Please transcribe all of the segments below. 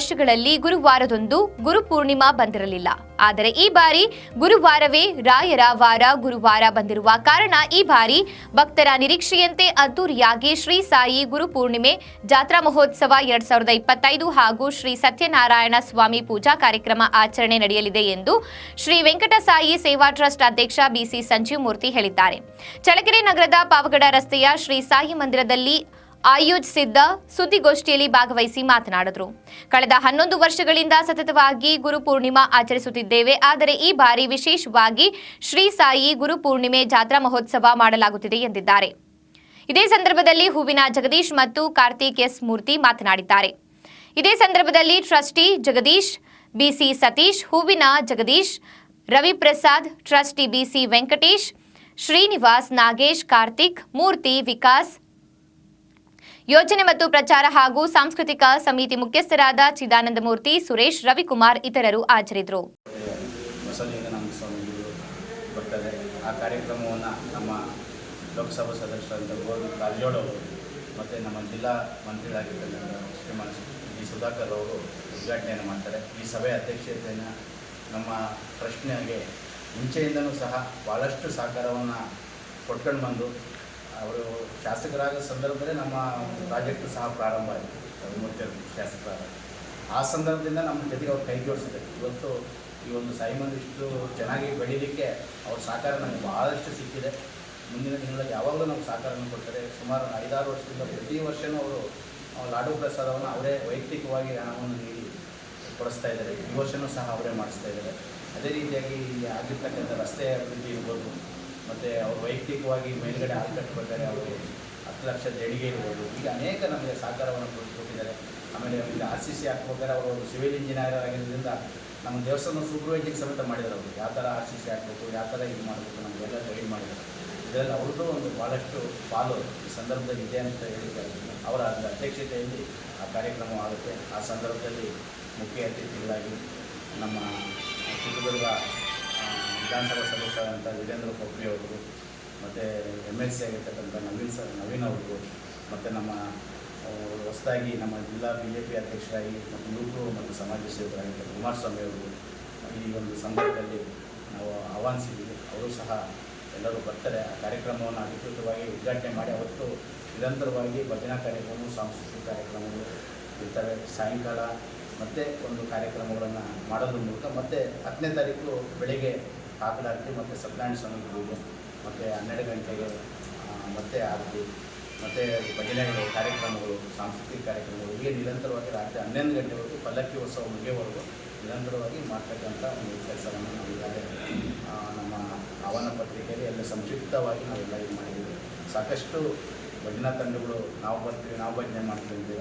ವರ್ಷಗಳಲ್ಲಿ ಗುರುವಾರದೊಂದು ಗುರುಪೂರ್ಣಿಮಾ ಬಂದಿರಲಿಲ್ಲ. ಆದರೆ ಈ ಬಾರಿ ಗುರುವಾರವೇ ರಾಯರ ವಾರ ಗುರುವಾರ ಬಂದಿರುವ ಕಾರಣ ಈ ಬಾರಿ ಭಕ್ತರ ನಿರೀಕ್ಷೆಯಂತೆ ಅದ್ದೂರಿಯಾಗಿ ಶ್ರೀ ಸಾಯಿ ಗುರುಪೂರ್ಣಿಮೆ ಜಾತ್ರಾ ಮಹೋತ್ಸವ ಎರಡ್ ಸಾವಿರದ ಇಪ್ಪತ್ತೈದು ಹಾಗೂ ಶ್ರೀ ಸತ್ಯನಾರಾಯಣ ಸ್ವಾಮಿ ಪೂಜಾ ಕಾರ್ಯಕ್ರಮ ಆಚರಣೆ ನಡೆಯಲಿದೆ ಎಂದು ಶ್ರೀ ವೆಂಕಟಸಾಯಿ ಸೇವಾ ಟ್ರಸ್ಟ್ ಅಧ್ಯಕ್ಷ ಬಿಸಿ ಸಂಜೀವ್ ಮೂರ್ತಿ ಹೇಳಿದ್ದಾರೆ. ಚಳ್ಳಕೆರೆ ನಗರದ ಪಾವಗಡ ರಸ್ತೆಯ ಶ್ರೀ ಸಾಯಿ ಮಂದಿರದಲ್ಲಿ ಆಯೋಜಿಸಿದ್ದ ಸುದ್ದಿಗೋಷ್ಠಿಯಲ್ಲಿ ಭಾಗವಹಿಸಿ ಮಾತನಾಡಿದರು. ಕಳೆದ ಹನ್ನೊಂದು ವರ್ಷಗಳಿಂದ ಸತತವಾಗಿ ಗುರುಪೂರ್ಣಿಮಾ ಆಚರಿಸುತ್ತಿದ್ದೇವೆ. ಆದರೆ ಈ ಬಾರಿ ವಿಶೇಷವಾಗಿ ಶ್ರೀ ಸಾಯಿ ಗುರುಪೂರ್ಣಿಮೆ ಜಾತ್ರಾ ಮಹೋತ್ಸವ ಮಾಡಲಾಗುತ್ತಿದೆ ಎಂದಿದ್ದಾರೆ. ಇದೇ ಸಂದರ್ಭದಲ್ಲಿ ಹೂವಿನ ಜಗದೀಶ್ ಮತ್ತು ಕಾರ್ತಿಕ್ ಎಸ್ ಮೂರ್ತಿ ಮಾತನಾಡಿದ್ದಾರೆ. ಇದೇ ಸಂದರ್ಭದಲ್ಲಿ ಟ್ರಸ್ಟಿ ಜಗದೀಶ್ ಬಿಸಿ ಸತೀಶ್, ಹೂವಿನ Jagadish, Raviprasad, trustee B C Venkatesh, Srinivas Nagesh, Karthik, Murthy Vikas ಯೋಜನೆ ಮತ್ತು ಪ್ರಚಾರ ಹಾಗೂ ಸಾಂಸ್ಕೃತಿಕ ಸಮಿತಿ ಮುಖ್ಯಸ್ಥರಾದ ಚಿದಾನಂದ ಮೂರ್ತಿ ಸುರೇಶ್, ರವಿಕುಮಾರ್ ಇತರರು ಹಾಜರಿದ್ದರು. ಆ ಕಾರ್ಯಕ್ರಮವನ್ನು ನಮ್ಮ ಲೋಕಸಭಾ ಸದಸ್ಯರಾದ ಗೋವಿಂದ ಕಾರಜೋಳ ಅವರು ಮತ್ತು ನಮ್ಮ ಜಿಲ್ಲಾ ಮಂತ್ರಿಗಳಾಗಿರ್ತಕ್ಕಂಥ ಶ್ರೀಮಾನ್ ಜಿ ಸುಧಾಕರ್ ಅವರು ಉದ್ಘಾಟನೆಯನ್ನು ಮಾಡ್ತಾರೆ. ಈ ಸಭೆಯ ಅಧ್ಯಕ್ಷತೆಯನ್ನು ನಮ್ಮ ಪ್ರಶ್ನೆಗೆ ಮುಂಚೆಯಿಂದಲೂ ಸಹ ಭಾಳಷ್ಟು ಸಹಕಾರವನ್ನು ಕೊಟ್ಕೊಂಡು ಬಂದು ಅವರು ಶಾಸಕರಾದ ಸಂದರ್ಭದಲ್ಲಿ ನಮ್ಮ ಪ್ರಾಜೆಕ್ಟ್ ಸಹ ಪ್ರಾರಂಭ ಆಯಿತು. ಮೂವತ್ತೆರಡು ಶಾಸಕರಾದ. ಆ ಸಂದರ್ಭದಿಂದ ನಮ್ಮ ಜೊತೆಗೆ ಅವ್ರು ಕೈ ಜೋಡಿಸಿದೆ ಇವತ್ತು ಈ ಒಂದು ಸೈಮನ್ ಇಷ್ಟು ಚೆನ್ನಾಗಿ ಬೆಳೀಲಿಕ್ಕೆ ಅವ್ರ ಸಹಕಾರ ನಮಗೆ ಭಾಳಷ್ಟು ಸಿಕ್ಕಿದೆ. ಮುಂದಿನ ದಿನಗಳಲ್ಲಿ ಯಾವಾಗಲೂ ನಾವು ಸಹಕಾರವನ್ನು ಕೊಡ್ತಾರೆ. ಸುಮಾರು ಐದಾರು ವರ್ಷದಿಂದ ಪ್ರತಿ ವರ್ಷವೂ ಅವರು ಲಾಡು ಪ್ರಸಾದವನ್ನು ಅವರೇ ವೈಯಕ್ತಿಕವಾಗಿ ಹಣವನ್ನು ನೀಡಿ ಕೊಡಿಸ್ತಾ ಇದ್ದಾರೆ. ಈ ವರ್ಷವೂ ಸಹ ಅವರೇ ಮಾಡಿಸ್ತಾ ಇದ್ದಾರೆ. ಅದೇ ರೀತಿಯಾಗಿ ಆಗಿರ್ತಕ್ಕಂಥ ರಸ್ತೆ ಅಭಿವೃದ್ಧಿ ಇರ್ಬೋದು. ಮತ್ತು ಅವರು ವೈಯಕ್ತಿಕವಾಗಿ ಮೇಲ್ಗಡೆ ಹಾಲು ಕಟ್ಟಬೇಕಾದ್ರೆ ಅವರು ಹತ್ತು ಲಕ್ಷ ದೇಣಿಗೆ ಇರ್ಬೋದು. ಈಗ ಅನೇಕ ನಮಗೆ ಸಹಕಾರವನ್ನು ಕೊಟ್ಟು- ಕೊಟ್ಟಿದ್ದಾರೆ ಆಮೇಲೆ ಈಗ ಆರ್ ಸಿ ಸಿ ಹಾಕ್ಬೇಕಾದ್ರೆ ಅವರು ಸಿವಿಲ್ ಇಂಜಿನಿಯರ್ ಆಗಿರೋದ್ರಿಂದ ನಮ್ಮ ದೇವಸ್ಥಾನ ಸೂಪರ್ವೈಸಿಂಗ್ ಸಮೇತ ಮಾಡಿದ್ರು ಅವರು. ಯಾವ ಥರ ಆರ್ ಸಿ ಸಿ ಹಾಕ್ಬೇಕು, ಯಾವ ಥರ ಇದು ಮಾಡಬೇಕು ನಮಗೆಲ್ಲ ಗೈಡ್ ಮಾಡಿದ್ದಾರೆ. ಇದರಲ್ಲಿ ಅವ್ರದ್ದು ಒಂದು ಭಾಳಷ್ಟು ಪಾಲು ಈ ಸಂದರ್ಭದಲ್ಲಿ ಇದೆ ಅಂತ ಹೇಳಿದ್ದಾರೆ. ಅವರ ಅಧ್ಯಕ್ಷತೆಯಲ್ಲಿ ಆ ಕಾರ್ಯಕ್ರಮ ಆಗುತ್ತೆ. ಆ ಸಂದರ್ಭದಲ್ಲಿ ಮುಖ್ಯ ಅತಿಥಿಗಳಾಗಿ ನಮ್ಮ ಚಿತ್ರದುರ್ಗ ವಿಧಾನಸಭಾ ಸದಸ್ಯರಾದಂಥ ವೀರೇಂದ್ರ ಕೊಬ್ಬರಿ ಅವರು, ಮತ್ತು ಎಂ ಎಲ್ ಸಿ ಆಗಿರ್ತಕ್ಕಂಥ ನವೀನ್ ಸರ್, ನವೀನ್ ಅವರು, ಮತ್ತು ನಮ್ಮ ಹೊಸದಾಗಿ ನಮ್ಮ ಜಿಲ್ಲಾ ಬಿ ಜೆ ಪಿ ಅಧ್ಯಕ್ಷರಾಗಿ ಮತ್ತು ಯುವಕರು ಮತ್ತು ಸಮಾಜ ಸೇವಕರಾಗಿರ್ತಕ್ಕಂಥ ಕುಮಾರಸ್ವಾಮಿ ಅವರು ಈ ಒಂದು ಸಂದರ್ಭದಲ್ಲಿ ನಾವು ಆಹ್ವಾನಿಸಿದ್ದೀವಿ. ಅವರು ಸಹ ಎಲ್ಲರೂ ಬರ್ತಾರೆ. ಆ ಕಾರ್ಯಕ್ರಮವನ್ನು ಅಧಿಕೃತವಾಗಿ ಉದ್ಘಾಟನೆ ಮಾಡಿ, ಅವತ್ತು ನಿರಂತರವಾಗಿ ಭಜನಾ ಕಾರ್ಯಕ್ರಮಗಳು, ಸಾಂಸ್ಕೃತಿಕ ಕಾರ್ಯಕ್ರಮಗಳು ಇರ್ತವೆ. ಸಾಯಂಕಾಲ ಮತ್ತೆ ಒಂದು ಕಾರ್ಯಕ್ರಮಗಳನ್ನು ಮಾಡೋದ್ರ ಮೂಲಕ ಮತ್ತೆ ಹತ್ತನೇ ತಾರೀಕು ಬೆಳಿಗ್ಗೆ ಕಾಕಡಾರತಿ ಮತ್ತು ಸತ್ಯನಾರಾಯಣ ಸ್ವಾಮಿ ಪೂಜೆ ಮತ್ತು ಹನ್ನೆರಡು ಗಂಟೆಗೆ ಮತ್ತೆ ಆರತಿ, ಮತ್ತು ಭಜನೆಗಳು, ಕಾರ್ಯಕ್ರಮಗಳು, ಸಾಂಸ್ಕೃತಿಕ ಕಾರ್ಯಕ್ರಮಗಳು, ಹೀಗೆ ನಿರಂತರವಾಗಿ ರಾತ್ರಿ ಹನ್ನೊಂದು ಗಂಟೆವರೆಗೂ ಪಲ್ಲಕ್ಕಿ ಉತ್ಸವ ಮುಗಿಯುವವರೆಗೂ ನಿರಂತರವಾಗಿ ಮಾಡ್ತಕ್ಕಂಥ ಒಂದು ಕೆಲಸವನ್ನು ನಾವು ಈಗಾಗಲೇ ನಮ್ಮ ಆಹ್ವಾನ ಪತ್ರಿಕೆಯಲ್ಲಿ ಎಲ್ಲ ಸಂಕ್ಷಿಪ್ತವಾಗಿ ನಾವೆಲ್ಲ ಇದು ಮಾಡಿದ್ದೀವಿ. ಸಾಕಷ್ಟು ಭಜನಾ ತಂಡಗಳು ನಾವು ಬರ್ತೀವಿ, ನಾವು ಭಜನೆ ಮಾಡ್ತೀವಿ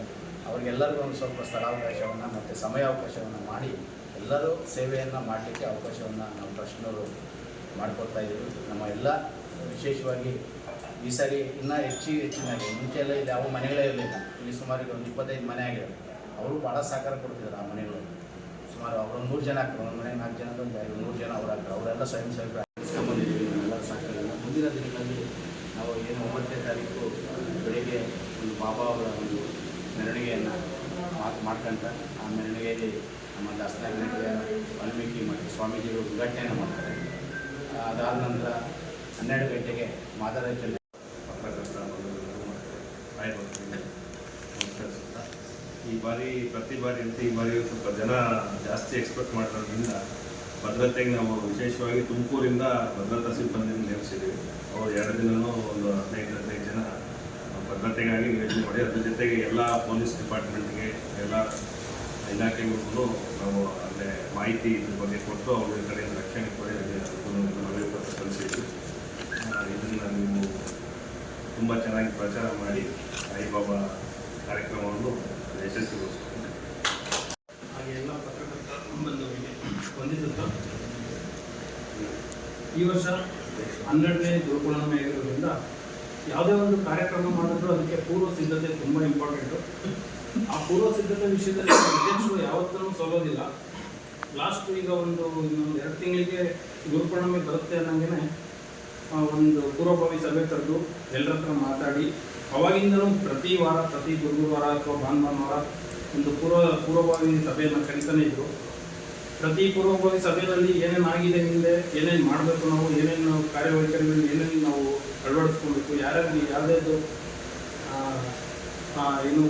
ಅವ್ರಿಗೆಲ್ಲರಿಗೂ ಒಂದು ಸ್ವಲ್ಪ ಸ್ಥಳಾವಕಾಶವನ್ನು ಮತ್ತು ಸಮಯಾವಕಾಶವನ್ನು ಮಾಡಿ ಎಲ್ಲರೂ ಸೇವೆಯನ್ನು ಮಾಡಲಿಕ್ಕೆ ಅವಕಾಶವನ್ನು ನಮ್ಮ ಟ್ರಸ್ಟ್ನವರು ಮಾಡಿಕೊಡ್ತಾ ಇದ್ದೀವಿ ನಮ್ಮ ಎಲ್ಲ ವಿಶೇಷವಾಗಿ ಈ ಸಾರಿ ಇನ್ನೂ ಹೆಚ್ಚು ಹೆಚ್ಚಿನಾಗಿ ಮುಂಚೆ ಎಲ್ಲ ಇಲ್ಲಿ ಯಾವ ಮನೆಗಳೇ ಇರಲಿಲ್ಲ. ಇಲ್ಲಿ ಸುಮಾರು ಒಂದು ಇಪ್ಪತ್ತೈದು ಮನೆ ಆಗಿದೆ ಅವರು ಭಾಳ ಸಹಕಾರ ಕೊಡ್ತಿದ್ದಾರೆ ಆ ಮನೆಗಳು ಸುಮಾರು ಅವರು ನೂರು ಜನ ಆಗ್ತಾರೆ. ಒಂದು ಮನೆ ನಾಲ್ಕು ಜನ ನೂರು ಜನ ಅವ್ರು ಆಗ್ತಾರೆ. ಅವರೆಲ್ಲ ಸ್ವಯಂ ಸೇವಕರು ಇಸ್ಕೊಂಬಂದಿದ್ದೀವಿ ನಾವೆಲ್ಲ ಮುಂದಿನ ದಿನಗಳಲ್ಲಿ ನಾವು ಏನು ಒಂಬತ್ತನೇ ತಾರೀಕು ಬೆಳಿಗ್ಗೆ ಒಂದು ಬಾಬಾ ಅವರ ಒಂದು ಮೆರವಣಿಗೆಯನ್ನು ಮಾತು ಮಾಡ್ಕೊಂತ ಆ ಮೆರವಣಿಗೆಯಲ್ಲಿ ನಮ್ಮ ದಾಸನಾಗನಿಗೆ ವಾಲ್ಮೀಕಿ ಮತ್ತು ಸ್ವಾಮೀಜಿಗಳು ಉದ್ಘಾಟನೆಯನ್ನು ಮಾಡ್ತಾರೆ. ಅದಾದ ನಂತರ ಹನ್ನೆರಡು ಗಂಟೆಗೆ ನಮಸ್ಕರಿಸುತ್ತಾ ಈ ಬಾರಿ, ಪ್ರತಿ ಬಾರಿ ಅಂತ ಈ ಬಾರಿ ಸ್ವಲ್ಪ ಜನ ಜಾಸ್ತಿ ಎಕ್ಸ್ಪೆಕ್ಟ್ ಮಾಡಿರೋದ್ರಿಂದ ಭದ್ರತೆಗೆ ನಾವು ವಿಶೇಷವಾಗಿ ತುಮಕೂರಿಂದ ಭದ್ರತಾ ಸಿಬ್ಬಂದಿಯನ್ನು ನೇಮಿಸಿದ್ದೀವಿ. ಅವರು ಎರಡು ದಿನವೂ ಒಂದು ಹದಿನೈದು ಹದಿನೈದು ಜನ ಭದ್ರತೆಗಾಗಿ ನಿಯೋಜನೆ ಮಾಡಿ ಅದ್ರ ಜೊತೆಗೆ ಎಲ್ಲ ಪೊಲೀಸ್ ಡಿಪಾರ್ಟ್ಮೆಂಟ್ಗೆ ಎಲ್ಲ ಇಲಾಖೆಗಳಿಗೂ ನಾವು ಅಲ್ಲೇ ಮಾಹಿತಿ ಇದ್ರ ಬಗ್ಗೆ ಕೊಟ್ಟು ಅವ್ರ ಕಡೆಯಿಂದ ರಕ್ಷಣೆ ಕೊಡಿ ಪತ್ರ ಕಳಿಸಿದ್ವಿ. ಇದನ್ನು ನೀವು ತುಂಬ ಚೆನ್ನಾಗಿ ಪ್ರಚಾರ ಮಾಡಿ ಸಾಯಿಬಾಬಾ ಕಾರ್ಯಕ್ರಮವನ್ನು ಯಶಸ್ವಿಗೊಳಿಸ್ತೀವಿ. ಹಾಗೆ ಎಲ್ಲ ಪತ್ರಕರ್ತ ಈ ವರ್ಷ ಹನ್ನೆರಡನೇ ಗುರುಪೂರ್ಣಿಮೆ ಆಗಿರೋದ್ರಿಂದ ಯಾವುದೇ ಒಂದು ಕಾರ್ಯಕ್ರಮ ಮಾಡಿದ್ರು ಅದಕ್ಕೆ ಪೂರ್ವ ಸಿದ್ಧತೆ ತುಂಬ ಇಂಪಾರ್ಟೆಂಟು ಆ ಪೂರ್ವ ಸಿದ್ಧತೆ ವಿಷಯದಲ್ಲಿ ಅಧ್ಯಕ್ಷರು ಯಾವತ್ತೂ ಸೋಲೋದಿಲ್ಲ. ಲಾಸ್ಟ್ ಈಗ ಒಂದು ಇನ್ನೊಂದು ಎರಡು ತಿಂಗಳಿಗೆ ಗುರುಪೂರ್ಣಿಮೆ ಬರುತ್ತೆ ಅನ್ನಂಗೆ ಒಂದು ಪೂರ್ವಭಾವಿ ಸಭೆ ಕರೆದು ಎಲ್ಲರ ಹತ್ರ ಮಾತಾಡಿ, ಅವಾಗಿಂದಲೂ ಪ್ರತಿ ವಾರ, ಪ್ರತಿ ಗುರುವಾರ ಅಥವಾ ಭಾನುವಾರ ಒಂದು ಪೂರ್ವ, ಪೂರ್ವಭಾವಿ ಸಭೆಯನ್ನು ಕರಿತಾನೆ ಇದ್ರು. ಪ್ರತಿ ಪೂರ್ವಭಾವಿ ಸಭೆಯಲ್ಲಿ ಏನೇನು ಆಗಿದೆ ಹಿಂದೆ, ಏನೇನು ಮಾಡಬೇಕು ನಾವು, ಏನೇನು ಕಾರ್ಯವೈಖರಿಗಳು, ಏನೇನು ನಾವು ಅಳವಡಿಸ್ಕೊಳ್ಬೇಕು ಯಾರ್ಯಾರಿಗೆ ಯಾವುದ್ಯಾವುದು ಏನು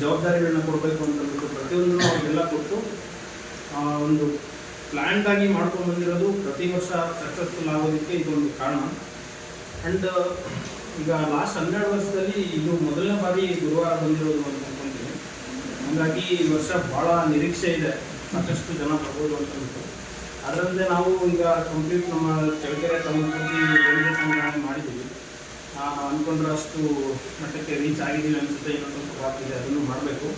ಜವಾಬ್ದಾರಿಗಳನ್ನ ಕೊಡಬೇಕು ಅಂತ ಅಂದ್ಬಿಟ್ಟು ಪ್ರತಿಯೊಂದು ಅವ್ರಿಗೆಲ್ಲ ಕೊಟ್ಟು ಒಂದು ಪ್ಲ್ಯಾಂಟ್ ಆಗಿ ಮಾಡ್ಕೊಂಡು ಬಂದಿರೋದು ಪ್ರತಿ ವರ್ಷ ಸಕ್ಸಸ್ಫುಲ್ ಆಗೋದಕ್ಕೆ ಇದೊಂದು ಕಾರಣ. ಆ್ಯಂಡ್ ಈಗ ಲಾಸ್ಟ್ ಹನ್ನೆರಡು ವರ್ಷದಲ್ಲಿ ಇದು ಮೊದಲನೇ ಬಾರಿ ಗುರುವಾರ ಬಂದಿರೋದು ಅಂತ ಅನ್ಕೊಂತೀನಿ ಹಾಗಾಗಿ ಈ ವರ್ಷ ಭಾಳ ನಿರೀಕ್ಷೆ ಇದೆ. ಸಾಕಷ್ಟು ಜನ ಬರ್ಬೋದು ಅಂತ ಅಂದ್ಬಿಟ್ಟು. ನಾವು ಈಗ ಕಂಪ್ಲೀಟ್ ನಮ್ಮ ಚಳ್ಳಕೆರೆ ತಮ್ಮ ಮಾಡಿದ್ದೀವಿ. ಅಷ್ಟು ಮಟ್ಟಕ್ಕೆ ರೀಚ್ ಆಗಿದ್ದೀವಿ ಅನಿಸುತ್ತೆ ಇನ್ನೊಂದು ಸ್ವಲ್ಪ ಬಾಕಿದೆ ಅದನ್ನು ಮಾಡಬೇಕು.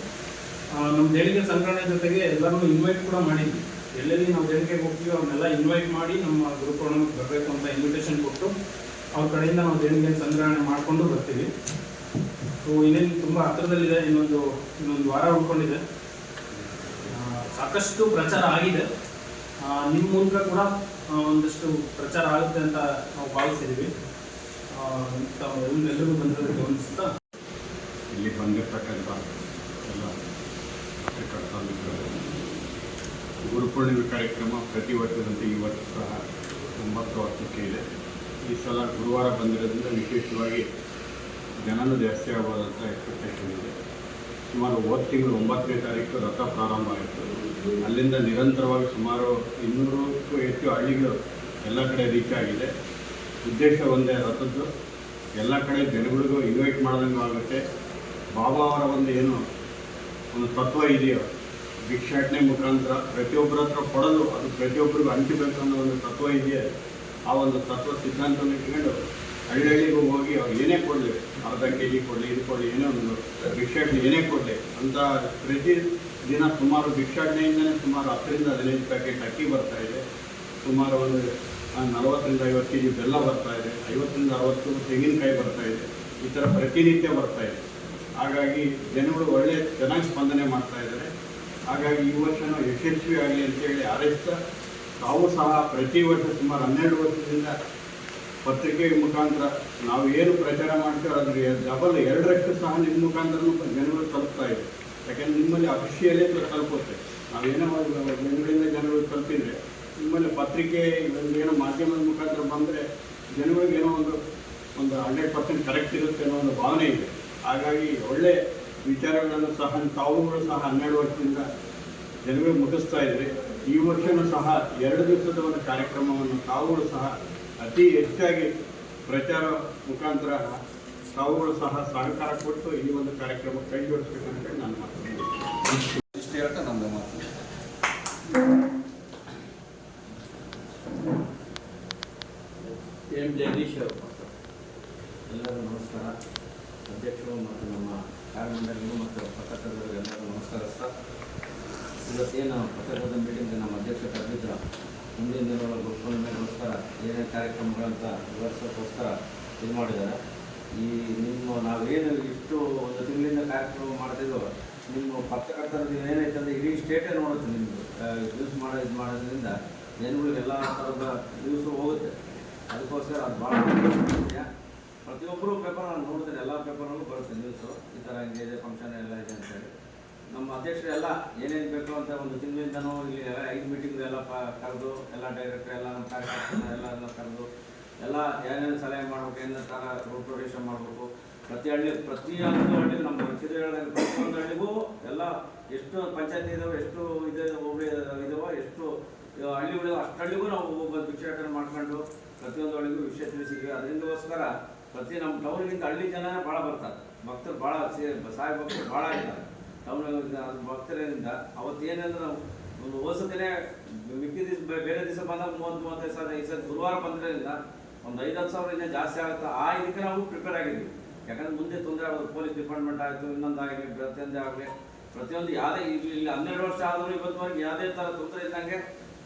ನಮ್ಮ ದೇಣಿಗೆ ಸಂಗ್ರಹಣೆ ಜೊತೆಗೆ ಎಲ್ಲರನ್ನೂ ಇನ್ವೈಟ್ ಕೂಡ ಮಾಡಿದ್ವಿ. ಎಲ್ಲೆಲ್ಲಿ ನಾವು ದೇಣಿಗೆಗೆ ಹೋಗ್ತೀವಿ ಅವನ್ನೆಲ್ಲ ಇನ್ವೈಟ್ ಮಾಡಿ ನಮ್ಮ ಗುರುಪೌರ್ಣಮಿಗೆ ಬರಬೇಕು ಅಂತ ಇನ್ವಿಟೇಷನ್ ಕೊಟ್ಟು ಅವ್ರ ಕಡೆಯಿಂದ ನಾವು ದೇಣಿಗೆ ಸಂಗ್ರಹಣೆ ಮಾಡಿಕೊಂಡು ಬರ್ತೀವಿ. ಸೊ ಇನ್ನೇನು ತುಂಬ ಹತ್ತಿರದಲ್ಲಿದೆ ಇನ್ನೊಂದು ಇನ್ನೊಂದು ವಾರ ಉಳ್ಕೊಂಡಿದೆ. ಸಾಕಷ್ಟು ಪ್ರಚಾರ ಆಗಿದೆ. ನಿಮ್ಮ ಮೂಲಕ ಕೂಡ ಒಂದಷ್ಟು ಪ್ರಚಾರ ಆಗುತ್ತೆ ಅಂತ ನಾವು ಭಾವಿಸಿದ್ದೀವಿ. ಆ, ತಾವು ಎಲ್- ಎಲ್ಲರಿಗೂ ಬಂದಿರೋದಕ್ಕೆ ಗಮನಿಸ್ತಾ ಇಲ್ಲಿ ಬಂದಿರತಕ್ಕಂಥ ಎಲ್ಲ ಮಿತ್ರರು ಗುರುಪೂರ್ಣಿಮೆ ಕಾರ್ಯಕ್ರಮ ಪ್ರತಿ ವರ್ಷದಂತೆ ಈ ವರ್ಷ ಸಹ ಒಂಬತ್ತು ವರ್ಷಕ್ಕೆ ಇದೆ. ಈ ಸಲ ಗುರುವಾರ ಬಂದಿರೋದ್ರಿಂದ ವಿಶೇಷವಾಗಿ ಜನನೂ ಜಾಸ್ತಿ ಆಗ್ಬೋದಂತ ಎಕ್ಸ್ಪೆಕ್ಟೇಷನ್ ಇದೆ. ಸುಮಾರು ಹೋದ ತಿಂಗಳು ಒಂಬತ್ತನೇ ತಾರೀಕು ರಥ ಪ್ರಾರಂಭ ಆಯಿತು. ಅಲ್ಲಿಂದ ನಿರಂತರವಾಗಿ ಸುಮಾರು ಇನ್ನೂರಕ್ಕೂ ಹೆಚ್ಚು ಹಳ್ಳಿಗಳು ಎಲ್ಲ ಕಡೆ ರೀಚ್ ಆಗಿದೆ. ಉದ್ದೇಶ ಒಂದೇ ರಥದ್ದು ಎಲ್ಲ ಕಡೆ ಜನಗಳಿಗೂ ಇನ್ವೈಟ್ ಮಾಡ್ದಂಗೆ ಆಗುತ್ತೆ ಬಾಬಾ ಅವರ ಒಂದು ಏನು, ಒಂದು ತತ್ವ ಇದೆಯೋ, ಭಿಕ್ಷಾಟನೆ ಮುಖಾಂತರ ಪ್ರತಿಯೊಬ್ಬರ ಹತ್ರ ಕೊಡಲು ಅದು ಪ್ರತಿಯೊಬ್ಬರಿಗೂ ಅಂಟಬೇಕು ಅನ್ನೋ ಒಂದು ತತ್ವ ಇದೆಯೇ, ಆ ಒಂದು ತತ್ವ ಸಿದ್ಧಾಂತವನ್ನು ಇಟ್ಕೊಂಡು ಹಳ್ಳಿಗೂ ಹೋಗಿ ಅವ್ರು ಏನೇ ಕೊಡಲಿ ಅರ್ಧ ಕೆ ಜಿ ಕೊಡಲಿ, ಇದು ಕೊಡಲಿ, ಏನೇ ಒಂದು ಭಿಕ್ಷಾಟನೆ ಏನೇ ಕೊಡಲಿ, ಅಂತ ಪ್ರತಿ ದಿನ ಸುಮಾರು ಭಿಕ್ಷಾಟನೆಯಿಂದನೇ ಸುಮಾರು ಹತ್ತರಿಂದ ಹದಿನೈದು ಪ್ಯಾಕೆಟ್ ಅಕ್ಕಿ ಬರ್ತಾ ಇದೆ. ಸುಮಾರು ಒಂದು ನಲವತ್ತರಿಂದ ಐವತ್ತು ಕೆ ಜಿ ಬೆಲ್ಲ ಬರ್ತಾ ಇದೆ, ಐವತ್ತರಿಂದ ಅರವತ್ತು ತೆಂಗಿನಕಾಯಿ ಬರ್ತಾ ಇದೆ, ಈ ಥರ ಪ್ರತಿನಿತ್ಯ ಬರ್ತಾ ಇದೆ. ಹಾಗಾಗಿ ಜನಗಳು ಒಳ್ಳೆ ಚೆನ್ನಾಗಿ ಸ್ಪಂದನೆ ಮಾಡ್ತಾ ಇದ್ದಾರೆ. ಹಾಗಾಗಿ ಈ ವರ್ಷನೂ ಯಶಸ್ವಿ ಆಗಲಿ ಅಂತೇಳಿ ಹಾರೈಸ್ತಾ, ತಾವು ಸಹ ಪ್ರತಿ ವರ್ಷ ಸುಮಾರು ಹನ್ನೆರಡು ವರ್ಷದಿಂದ ಪತ್ರಿಕೆ ಮುಖಾಂತರ ನಾವು ಏನು ಪ್ರಚಾರ ಮಾಡ್ತೀವೋ ಅದ್ರ ಡಬಲ್ ಎರಡರಷ್ಟು ಸಹ ನಿಮ್ಮ ಮುಖಾಂತರ ಜನಗಳು ತಲುಪ್ತಾ ಇದೆ. ಯಾಕೆಂದ್ರೆ ನಿಮ್ಮಲ್ಲಿ ಅಫಿಷಿಯಲೇ ತಲುಪುತ್ತೆ. ನಾವೇನೋ ಜನಗಳಿಂದ ಜನಗಳು ತಲುಪಿದ್ರೆ ನಿಮ್ಮಲ್ಲಿ ಪತ್ರಿಕೆ ಏನೋ ಮಾಧ್ಯಮದ ಮುಖಾಂತರ ಬಂದರೆ ಜನಗಳಿಗೆ ಏನೋ ಒಂದು ಒಂದು ಹಂಡ್ರೆಡ್ ಪರ್ಸೆಂಟ್ ಕರೆಕ್ಟ್ ಇರುತ್ತೆ ಅನ್ನೋ ಒಂದು ಭಾವನೆ ಇದೆ. ಹಾಗಾಗಿ ಒಳ್ಳೆ ವಿಚಾರಗಳನ್ನು ಸಹ ತಾವುಗಳು ಸಹ ಹನ್ನೆರಡು ವರ್ಷದಿಂದ ಜನಗಳಿಗೆ ಮುಗಿಸ್ತಾ ಇದ್ರಿ ಈ ವರ್ಷವೂ ಸಹ ಎರಡು ದಿವಸದ ಒಂದು ಕಾರ್ಯಕ್ರಮವನ್ನು ತಾವುಗಳು ಸಹ ಅತಿ ಹೆಚ್ಚಾಗಿ ಪ್ರಚಾರ ಮುಖಾಂತರ ತಾವುಗಳು ಸಹ ಸಹಕಾರ ಕೊಟ್ಟು ಈ ಒಂದು ಕಾರ್ಯಕ್ರಮ ಕೈ ಜೋಡಿಸ್ಬೇಕಂತ ನಾನು ಮಾತು ಇಷ್ಟು ಹೇಳ್ತಾ ನಮ್ಮ ಮಾತು. ಜಗದೀಶ್ ಎಲ್ಲರೂ ನಮಸ್ಕಾರ. ಅಧ್ಯಕ್ಷರು ಮತ್ತು ನಮ್ಮ ಕಾರ್ಯಮಂಡಳಿಗೂ ಮತ್ತು ಪತ್ರಕರ್ತರಿಗೂ ಎಲ್ಲರಿಗೂ ನಮಸ್ಕಾರ ಸರ್. ಇವತ್ತೇನು ಪತ್ರಕರ್ತ ಮೀಟಿಂಗ್ ನಮ್ಮ ಅಧ್ಯಕ್ಷ ಕರೆದಿದ್ದ ಮುಂದಿನ ದಿನಗಳ ಮೇಲೆಗೋಸ್ಕರ ಏನೇನು ಕಾರ್ಯಕ್ರಮಗಳಂತ ವಿವರಿಸೋಕ್ಕೋಸ್ಕರ ಇದು ಮಾಡಿದ್ದಾರೆ. ಈ ನಿಮ್ಮ ನಾವೇನು ಇಷ್ಟು ಒಂದು ತಿಂಗಳಿಂದ ಕಾರ್ಯಕ್ರಮ ಮಾಡ್ತಿದ್ದೋ, ನಿಮ್ಮ ಪತ್ರಕರ್ತರದ್ದು ಏನೈತೆ ಅಂದರೆ ಇಡೀ ಸ್ಟೇಟೇ ನೋಡುತ್ತೆ ನಿಮ್ಮದು ಯೂಸ್ ಮಾಡೋ, ಇದು ಮಾಡೋದ್ರಿಂದ ಜನಗಳಿಗೆ ಎಲ್ಲ ಥರದ ಯೂಸು ಹೋಗುತ್ತೆ. ಅದಕ್ಕೋಸ್ಕರ ಅದು ಭಾಳ ಪ್ರತಿಯೊಬ್ಬರು ಪೇಪರ್ ನಾನು ನೋಡ್ತೀನಿ ಎಲ್ಲ ಪೇಪರ್ನಲ್ಲೂ ಬರುತ್ತೆ ನ್ಯೂಸು ಈ ಥರ ಹಿಂಗೆ ಇದೆ ಫಂಕ್ಷನ್ ಎಲ್ಲ ಇದೆ ಅಂತೇಳಿ ನಮ್ಮ ಅಧ್ಯಕ್ಷರು ಎಲ್ಲ ಏನೇನು ಬೇಕು ಅಂತ ಒಂದು ತಿಂಗಳಿಂದನೂ ಇಲ್ಲಿ ಐದು ಮೀಟಿಂಗ್ ಎಲ್ಲ ಕರೆದು, ಎಲ್ಲ ಡೈರೆಕ್ಟರ್ ಎಲ್ಲ ನಮ್ಮ ಎಲ್ಲ ಕರೆದು, ಎಲ್ಲ ಏನೇನು ಸಲಹೆ ಮಾಡಬೇಕು, ಏನೇನು ಥರ ಪ್ರೊಡ್ಯೂಷನ್ ಮಾಡಬೇಕು, ಪ್ರತಿ ಹಳ್ಳಿ ಪ್ರತಿಯೊಂದು ಹಳ್ಳಿ ನಮ್ಮ ಚಿತ್ರ ಹೇಳಿದಾಗ ಪ್ರತಿಯೊಂದು ಹಳ್ಳಿಗೂ ಎಲ್ಲ ಎಷ್ಟು ಪಂಚಾಯತಿ ಇದಾವೆ, ಎಷ್ಟು ಇದೆ ಹೋಬಳಿ ಇದಾವೆ ಎಷ್ಟು ಹಳ್ಳಿಗಳು ಅಷ್ಟು ಹಳ್ಳಿಗೂ ನಾವು ಭಿಕ್ಷಾಟನೆ ಮಾಡ್ಕೊಂಡು. ಪ್ರತಿಯೊಂದು ಹಳ್ಳಿಗೂ ವಿಷಯ ತಿಳಿಸಿದ್ವಿ. ಅದರಿಂದಗೋಸ್ಕರ ಪ್ರತಿ ನಮ್ಮ ಟೌನ್ಗಿಂತ ಹಳ್ಳಿ ಜನ ಭಾಳ ಬರ್ತಾರೆ. ಭಕ್ತರು ಭಾಳ ಸಾಯಿ ಭಕ್ತರು ಭಾಳ ಇದ್ದಾರೆ. ಟೌನ್ ಭಕ್ತರಿಂದ ಅವತ್ತು ಏನಂದ್ರೆ ನಾವು ಒಂದು ಹೋಸತಿನೇ ಮಿಕ್ಕಿ ದಿವಸ ಬೇರೆ ದಿವಸ ಬಂದಾಗ ಮೂವತ್ತು, ಮೂವತ್ತೈದು ಸಾವಿರ ಈ ಸಲ ಗುರುವಾರ ಬಂದ್ರಿಂದ ಒಂದು ಐದು ಹತ್ತು ಸಾವಿರ ಜಾಸ್ತಿ ಆಗುತ್ತೆ. ಆ ಇದಕ್ಕೆ ನಾವು ಪ್ರಿಪೇರ್ ಆಗಿದ್ವಿ ಯಾಕಂದ್ರೆ ಮುಂದೆ ತೊಂದರೆ ಆಗೋದು. ಪೊಲೀಸ್ ಡಿಪಾರ್ಟ್ಮೆಂಟ್ ಆಯಿತು, ಇನ್ನೊಂದು ಆಗಲಿ, ಪ್ರತಿಯೊಂದೇ ಆಗಲಿ, ಪ್ರತಿಯೊಂದು ಯಾವುದೇ ಇಲ್ಲಿ ಹನ್ನೆರಡು ವರ್ಷ ಆದರೂ ಇವತ್ತುವರೆಗೆ ಯಾವುದೇ ಥರ ತೊಂದರೆ ಇದ್ದಂಗೆ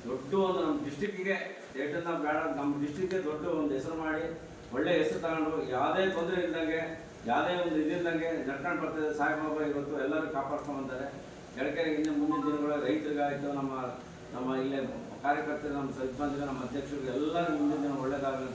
ದೊಡ್ಡ ಒಂದು ನಮ್ಮ ಡಿಸ್ಟಿಕ್ಕಿಗೆ ಸ್ಟೇಟನ್ನ ಬೇಡ, ನಮ್ಮ ಡಿಸ್ಟಿಕ್ಗೆ ದೊಡ್ಡ ಒಂದು ಹೆಸರು ಮಾಡಿ, ಒಳ್ಳೆ ಹೆಸರು ತಗೊಂಡು, ಯಾವುದೇ ತೊಂದರೆ ಇದ್ದಂಗೆ ಯಾವುದೇ ಒಂದು ಇದಿಲ್ದಂಗೆ ನಡ್ಕೊಂಡು ಬರ್ತಿದೆ ಸಾಯಿಬಾಬಾ ಇವತ್ತು ಎಲ್ಲರೂ ಕಾಪಾಡ್ಕೊಂಡು ಬಂದ್ದಾರೆ ಎಡಕೆರೆ ಇನ್ನು ಮುಂದಿನ ದಿನಗಳಲ್ಲಿ ರೈತರಿಗಾಯಿತು, ನಮ್ಮ ನಮ್ಮ ಇಲ್ಲೇ ಕಾರ್ಯಕರ್ತರು, ನಮ್ಮ ಸಿಬ್ಬಂದಿಗೆ ನಮ್ಮ ಅಧ್ಯಕ್ಷರಿಗೆ ಎಲ್ಲರಿಗೂ ಮುಂದಿನ ದಿನ ಒಳ್ಳೇದಾಗಲಿ